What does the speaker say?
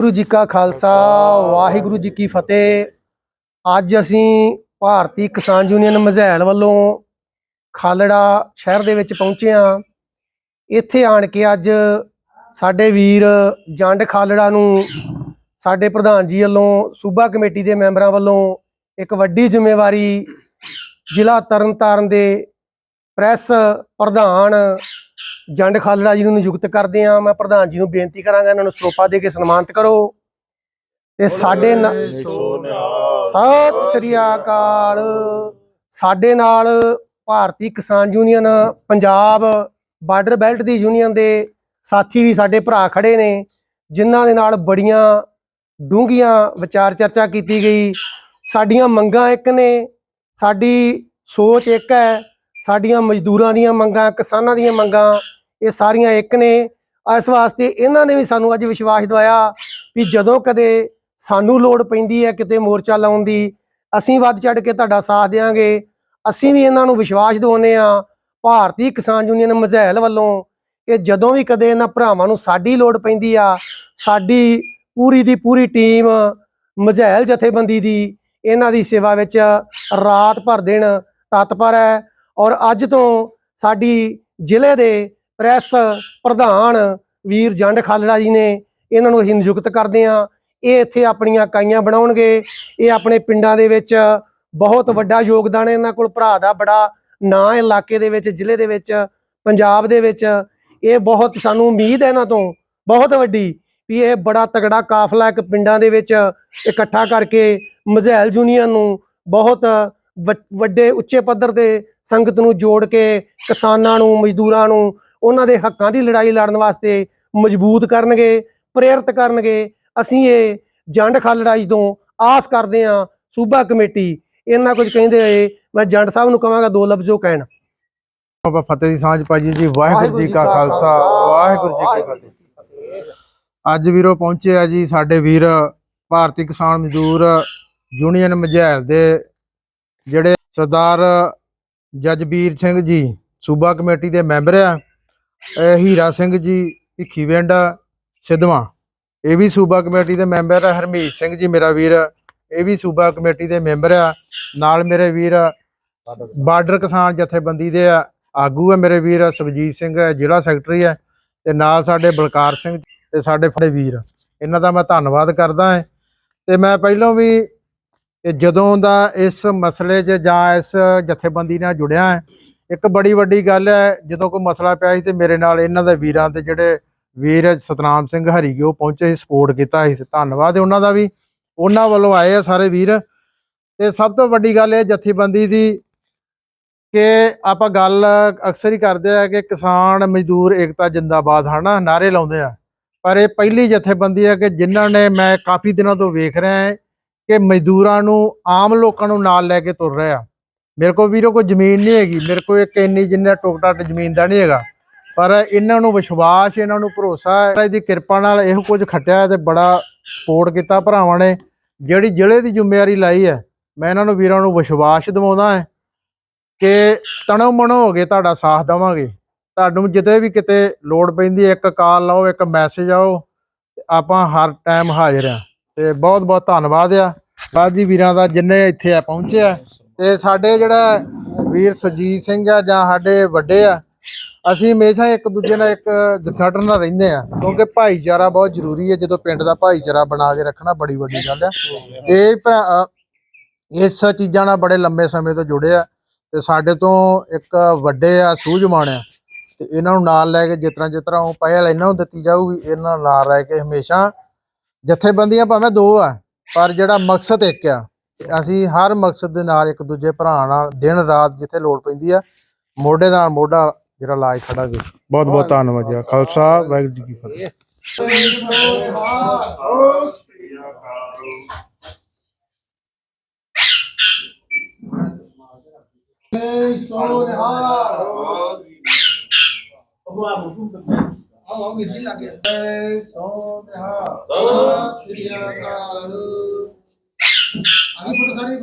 ਗੁਰੂ ਜੀ ਕਾ ਖਾਲਸਾ, ਵਾਹਿਗੁਰੂ ਜੀ ਕੀ ਫਤਿਹ। ਅੱਜ ਅਸੀਂ ਭਾਰਤੀ ਕਿਸਾਨ ਯੂਨੀਅਨ ਮਜ਼ੈਲ ਵੱਲੋਂ ਖਾਲੜਾ ਸ਼ਹਿਰ ਦੇ ਵਿੱਚ ਪਹੁੰਚੇ ਹਾਂ। ਇੱਥੇ ਆਣ ਕੇ ਅੱਜ ਸਾਡੇ ਵੀਰ ਜੰਡ ਖਾਲੜਾ ਨੂੰ ਸਾਡੇ ਪ੍ਰਧਾਨ ਜੀ ਵੱਲੋਂ, ਸੂਬਾ ਕਮੇਟੀ ਦੇ ਮੈਂਬਰਾਂ ਵੱਲੋਂ ਇੱਕ ਵੱਡੀ ਜ਼ਿੰਮੇਵਾਰੀ ਜ਼ਿਲ੍ਹਾ ਤਰਨਤਾਰਨ ਦੇ ਪ੍ਰੈਸ ਪ੍ਰਧਾਨ ਜੰਡ ਖਾਲੜਾ ਜੀ ਨੂੰ ਨਿਯੁਕਤ ਕਰਦੇ ਆ ਮੈਂ ਪ੍ਰਧਾਨ ਜੀ ਨੂੰ ਬੇਨਤੀ ਕਰਾਂਗਾ ਇਹਨਾਂ ਨੂੰ ਸਰੋਪਾ ਦੇ ਕੇ ਸਨਮਾਨਿਤ ਕਰੋ। ਤੇ ਸਾਡੇ ਸਤਿ ਸ੍ਰੀ ਅਕਾਲ। ਸਾਡੇ ਨਾਲ Bharti Kisan union Punjab border belt ਦੀ ਯੂਨੀਅਨ ਦੇ ਸਾਥੀ ਵੀ ਸਾਡੇ ਭਰਾ ਖੜੇ ਨੇ ਜਿਨ੍ਹਾਂ ਦੇ ਨਾਲ ਬੜੀਆਂ ਡੂੰਘੀਆਂ ਵਿਚਾਰ ਚਰਚਾ ਕੀਤੀ ਗਈ। ਸਾਡੀਆਂ ਮੰਗਾਂ ਇੱਕ ਨੇ ਸਾਡੀ ਸੋਚ ਇੱਕ ਹੈ ਸਾਡੀਆਂ ਮਜ਼ਦੂਰਾਂ ਦੀਆਂ ਮੰਗਾਂ, ਕਿਸਾਨਾਂ ਦੀਆਂ ਮੰਗਾਂ, ਇਹ ਸਾਰੀਆਂ ਇੱਕ ਨੇ। ਇਸ ਵਾਸਤੇ ਇਹਨਾਂ ਨੇ ਵੀ ਸਾਨੂੰ ਅੱਜ ਵਿਸ਼ਵਾਸ ਦਵਾਇਆ ਵੀ ਜਦੋਂ ਕਦੇ ਸਾਨੂੰ ਲੋੜ ਪੈਂਦੀ ਹੈ ਕਿਤੇ ਮੋਰਚਾ ਲਾਉਣ ਦੀ, ਅਸੀਂ ਵੱਧ ਚੜ ਕੇ ਤੁਹਾਡਾ ਸਾਥ ਦੇਵਾਂਗੇ ਅਸੀਂ ਵੀ ਇਹਨਾਂ ਨੂੰ ਵਿਸ਼ਵਾਸ ਦਿਵਾਉਂਦੇ ਆ ਭਾਰਤੀ ਕਿਸਾਨ ਯੂਨੀਅਨ ਮਜ਼ਹਿਲ ਵੱਲੋਂ ਕਿ ਜਦੋਂ ਵੀ ਕਦੇ ਇਹਨਾਂ ਭਰਾਵਾਂ ਨੂੰ ਸਾਡੀ ਲੋੜ ਪੈਂਦੀ ਆ, ਸਾਡੀ ਪੂਰੀ ਦੀ ਪੂਰੀ ਟੀਮ ਮਜ਼ੈਲ ਜਥੇਬੰਦੀ ਦੀ ਇਹਨਾਂ ਦੀ ਸੇਵਾ ਵਿੱਚ ਰਾਤ ਭਰ ਦਿਨ ਤਤਪਰ ਹੈ। ਔਰ ਅੱਜ ਤੋਂ ਸਾਡੀ ਜ਼ਿਲ੍ਹੇ ਦੇ ਪ੍ਰੈਸ ਪ੍ਰਧਾਨ ਵੀਰ ਜੰਡ ਖਾਲੜਾ ਜੀ ਨੇ ਇਹਨਾਂ ਨੂੰ ਅਸੀਂ ਨਿਯੁਕਤ ਕਰਦੇ ਹਾਂ। ਇਹ ਇੱਥੇ ਆਪਣੀਆਂ ਇਕਾਈਆਂ ਬਣਾਉਣਗੇ। ਇਹ ਆਪਣੇ ਪਿੰਡਾਂ ਦੇ ਵਿੱਚ ਬਹੁਤ ਵੱਡਾ ਯੋਗਦਾਨ ਹੈ। ਇਹਨਾਂ ਕੋਲ ਭਰਾ ਦਾ ਬੜਾ ਨਾਂ ਇਲਾਕੇ ਦੇ ਵਿੱਚ, ਜ਼ਿਲ੍ਹੇ ਦੇ ਵਿੱਚ, ਪੰਜਾਬ ਦੇ ਵਿੱਚ। ਇਹ ਬਹੁਤ ਸਾਨੂੰ ਉਮੀਦ ਹੈ ਇਹਨਾਂ ਤੋਂ, ਬਹੁਤ ਵੱਡੀ, ਵੀ ਇਹ ਬੜਾ ਤਗੜਾ ਕਾਫਲਾ ਇੱਕ ਪਿੰਡਾਂ ਦੇ ਵਿੱਚ ਇਕੱਠਾ ਕਰਕੇ ਮਜ਼ੈਲ ਯੂਨੀਅਨ ਨੂੰ ਬਹੁਤ ਵੱਡੇ ਉੱਚੇ ਪੱਧਰ ਤੇ ਸੰਗਤ ਨੂੰ ਜੋੜ ਕੇ ਕਿਸਾਨਾਂ ਨੂੰ ਮਜ਼ਦੂਰਾਂ ਨੂੰ ਉਹਨਾਂ ਦੇ ਹੱਕਾਂ ਦੀ ਲੜਾਈ ਲੜਨ ਵਾਸਤੇ ਮਜ਼ਬੂਤ ਕਰਨਗੇ ਪ੍ਰੇਰਿਤ ਕਰਨਗੇ। ਅਸੀਂ ਇਹ ਜੰਡ ਖਾਲੜਾ ਜੀ ਤੋਂ ਆਸ ਕਰਦੇ ਹਾਂ ਸੂਬਾ ਕਮੇਟੀ ਇਹਨਾਂ ਕੁਝ ਕਹਿੰਦੇ ਹੋਏ ਮੈਂ ਜੰਡ ਸਾਹਿਬ ਨੂੰ ਕਹਾਂਗਾ ਦੋ ਲਫ਼ਜ਼ੋ ਕਹਿਣ। ਬਾਬਾ ਫਤਿਹ ਦੀ ਸਾਂਝ ਪਾਜੀ ਜੀ ਵਾਹਿਗੁਰੂ ਜੀ ਕਾ ਖਾਲਸਾ ਵਾਹਿਗੁਰੂ ਜੀ ਕੀ ਫਤਿਹ। ਅੱਜ ਵੀਰੋ ਪਹੁੰਚੇ ਆ ਜੀ ਸਾਡੇ ਵੀਰ ਭਾਰਤੀ ਕਿਸਾਨ ਮਜ਼ਦੂਰ ਯੂਨੀਅਨ ਮਝੈਲ ਦੇ ਜਿਹੜੇ ਸਰਦਾਰ ਜਜਬੀਰ ਸਿੰਘ ਜੀ ਸੂਬਾ ਕਮੇਟੀ ਦੇ ਮੈਂਬਰ ਆ ਹੀਰਾ ਸਿੰਘ ਜੀ ਭਿੱਖੀਵਿੰਡ ਸਿੱਧਵਾਂ। ਇਹ ਵੀ ਸੂਬਾ ਕਮੇਟੀ ਦੇ ਮੈਂਬਰ ਆ, ਹਰਮੀਤ ਸਿੰਘ ਜੀ ਮੇਰਾ ਵੀਰ, ਇਹ ਵੀ ਸੂਬਾ ਕਮੇਟੀ ਦੇ ਮੈਂਬਰ ਆ। ਨਾਲ ਮੇਰੇ ਵੀਰ ਬਾਰਡਰ ਕਿਸਾਨ ਜਥੇਬੰਦੀ ਦੇ ਆਗੂ ਹੈ ਮੇਰੇ ਵੀਰ ਸੁਖਜੀਤ ਸਿੰਘ ਹੈ ਜ਼ਿਲ੍ਹਾ ਸੈਕਟਰੀ ਹੈ ਤੇ ਨਾਲ ਸਾਡੇ ਬਲਕਾਰ ਸਿੰਘ ਤੇ ਸਾਡੇ ਫੜੇ ਵੀਰ। ਇਹਨਾਂ ਦਾ ਮੈਂ ਧੰਨਵਾਦ ਕਰਦਾ ਹਾਂ। ਤੇ ਮੈਂ ਪਹਿਲਾਂ ਵੀ ਇਹ ਜਦੋਂ ਦਾ ਇਸ ਮਸਲੇ 'ਚ ਜਾਂ ਇਸ ਜਥੇਬੰਦੀ ਨਾਲ ਜੁੜਿਆ ਹੈ, ਇੱਕ ਬੜੀ ਵੱਡੀ ਗੱਲ ਹੈ, ਜਦੋਂ ਕੋਈ ਮਸਲਾ ਪਿਆ ਸੀ ਤੇ ਮੇਰੇ ਨਾਲ ਇਹਨਾਂ ਦੇ ਵੀਰਾਂ ਤੇ ਜਿਹੜੇ ਵੀਰ ਸਤਨਾਮ ਸਿੰਘ ਹਰੀਗੇ ਉਹ ਪਹੁੰਚੇ ਸੀ ਸਪੋਰਟ ਕੀਤਾ ਸੀ ਤੇ ਧੰਨਵਾਦ ਉਹਨਾਂ ਦਾ ਵੀ, ਉਹਨਾਂ ਵੱਲੋਂ ਆਏ ਆ ਸਾਰੇ ਵੀਰ। ਤੇ ਸਭ ਤੋਂ ਵੱਡੀ ਗੱਲ ਇਹ ਜਥੇਬੰਦੀ ਦੀ ਕਿ ਆਪਾਂ ਗੱਲ ਅਕਸਰ ਹੀ ਕਰਦੇ ਆ ਕਿ ਕਿਸਾਨ ਮਜ਼ਦੂਰ ਏਕਤਾ ਜਿੰਦਾਬਾਦ ਹਨਾ ਨਾਰੇ ਲਾਉਂਦੇ ਆ। ਪਰ ਇਹ ਪਹਿਲੀ ਜਥੇਬੰਦੀ ਹੈ ਕਿ ਜਿਨ੍ਹਾਂ ਨੇ ਮੈਂ ਕਾਫੀ ਦਿਨਾਂ ਤੋਂ ਵੇਖ ਰਿਹਾ ਹਾਂ ਕਿ ਮਜ਼ਦੂਰਾਂ ਨੂੰ, ਆਮ ਲੋਕਾਂ ਨੂੰ ਨਾਲ ਲੈ ਕੇ ਤੁਰ ਰਿਹਾ ਮੇਰੇ ਕੋਲ ਵੀਰੋ ਕੋਈ ਜ਼ਮੀਨ ਨਹੀਂ ਹੈਗੀ। ਮੇਰੇ ਕੋਲ ਇੱਕ ਇੰਨੀ ਜਿੰਨਾ ਟੁਕ ਟਾਟ ਜ਼ਮੀਨ ਦਾ ਨਹੀਂ ਹੈਗਾ। ਪਰ ਇਹਨਾਂ ਨੂੰ ਵਿਸ਼ਵਾਸ, ਇਹਨਾਂ ਨੂੰ ਭਰੋਸਾ ਹੈ। ਇਹਦੀ ਕਿਰਪਾ ਨਾਲ ਇਹੋ ਕੁਝ ਖੱਟਿਆ ਤੇ ਬੜਾ ਸਪੋਰਟ ਕੀਤਾ ਭਰਾਵਾਂ ਨੇ। ਜਿਹੜੀ ਜ਼ਿਲ੍ਹੇ ਦੀ ਜ਼ਿੰਮੇਵਾਰੀ ਲਾਈ ਹੈ, ਮੈਂ ਇਹਨਾਂ ਨੂੰ ਵੀਰਾਂ ਨੂੰ ਵਿਸ਼ਵਾਸ ਦਿਵਾਉਂਦਾ ਹੈ ਕਿ ਤਣੋ ਮਣੋ ਹੋ ਗਏ ਤੁਹਾਡਾ ਸਾਥ ਦੇਵਾਂਗੇ। ਤੁਹਾਨੂੰ ਜਿੱਤੇ ਵੀ ਕਿਤੇ ਲੋੜ ਪੈਂਦੀ ਇੱਕ ਕਾਲ ਲਾਓ, ਇੱਕ ਮੈਸੇਜ ਆਓ ਆਪਾਂ ਹਰ ਟਾਈਮ ਹਾਜ਼ਰ ਆ ਤੇ ਬਹੁਤ ਬਹੁਤ ਧੰਨਵਾਦ ਆ। ਬਾਜੀ ਵੀਰਾਂ ਦਾ ਜਿੰਨੇ ਇੱਥੇ ਆ ਪਹੁੰਚੇ ਆ। ਤੇ ਸਾਡੇ ਜਿਹੜਾ ਵੀਰ ਸੁਜੀਤ ਸਿੰਘ ਆ ਜਾਂ ਸਾਡੇ ਵੱਡੇ ਆ, ਅਸੀਂ ਹਮੇਸ਼ਾ ਇੱਕ ਦੂਜੇ ਨਾਲ ਇੱਕ ਜਖੜਨ ਨਾਲ ਰਹਿੰਦੇ ਆ। ਕਿਉਂਕਿ ਭਾਈਚਾਰਾ ਬਹੁਤ ਜ਼ਰੂਰੀ ਹੈ ਜਦੋਂ ਪਿੰਡ ਦਾ ਭਾਈਚਾਰਾ ਬਣਾ ਕੇ ਰੱਖਣਾ ਬੜੀ ਵੱਡੀ ਗੱਲ ਆ। ਇਹ ਭਰਾ- ਇਸ ਚੀਜ਼ਾਂ ਨਾਲ ਬੜੇ ਲੰਬੇ ਸਮੇਂ ਤੋਂ ਜੁੜੇ ਆ ਤੇ ਸਾਡੇ ਤੋਂ ਇੱਕ ਵੱਡੇ ਆ, ਸੂਝਵਾਨ ਆ। ਤੇ ਇਹਨਾਂ ਨੂੰ ਨਾਲ ਲੈ ਕੇ ਜਿਸ ਤਰ੍ਹਾਂ ਜਿਸ ਤਰ੍ਹਾਂ ਉਹ ਪਹਿਲ ਇਹਨਾਂ ਨੂੰ ਦਿੱਤੀ ਜਾਊਗੀ, ਇਹਨਾਂ ਨਾਲ ਨਾਲ ਰਹਿ ਕੇ ਹਮੇਸ਼ਾ ਜਥੇਬੰਦੀਆਂ ਭਾਵੇਂ ਦੋ ਆ ਪਰ ਜਿਹੜਾ ਮਕਸਦ ਇੱਕ ਆ ਅਸੀਂ ਹਰ ਮਕਸਦ ਦੇ ਨਾਲ ਇੱਕ ਦੂਜੇ ਭਰਾ ਨਾਲ ਦਿਨ ਰਾਤ ਜਿੱਥੇ ਲੋੜ ਪੈਂਦੀ ਆ ਮੋਢੇ ਨਾਲ ਮੋਢਾ ਜਿਹੜਾ ਲਾਜ ਖੜਾ ਵੀ ਬਹੁਤ ਬਹੁਤ ਧੰਨਵਾਦ ਜੀ। ਖਾਲਸਾ ਵਾਹਿਗੁਰੂ ਜੀ ਕੀ ਫਤਿਹ। ਸਤਿ ਸ੍ਰੀ ਅਕਾਲ। ਆਗੇ ਫੋਟੋ ਸਾਰੇ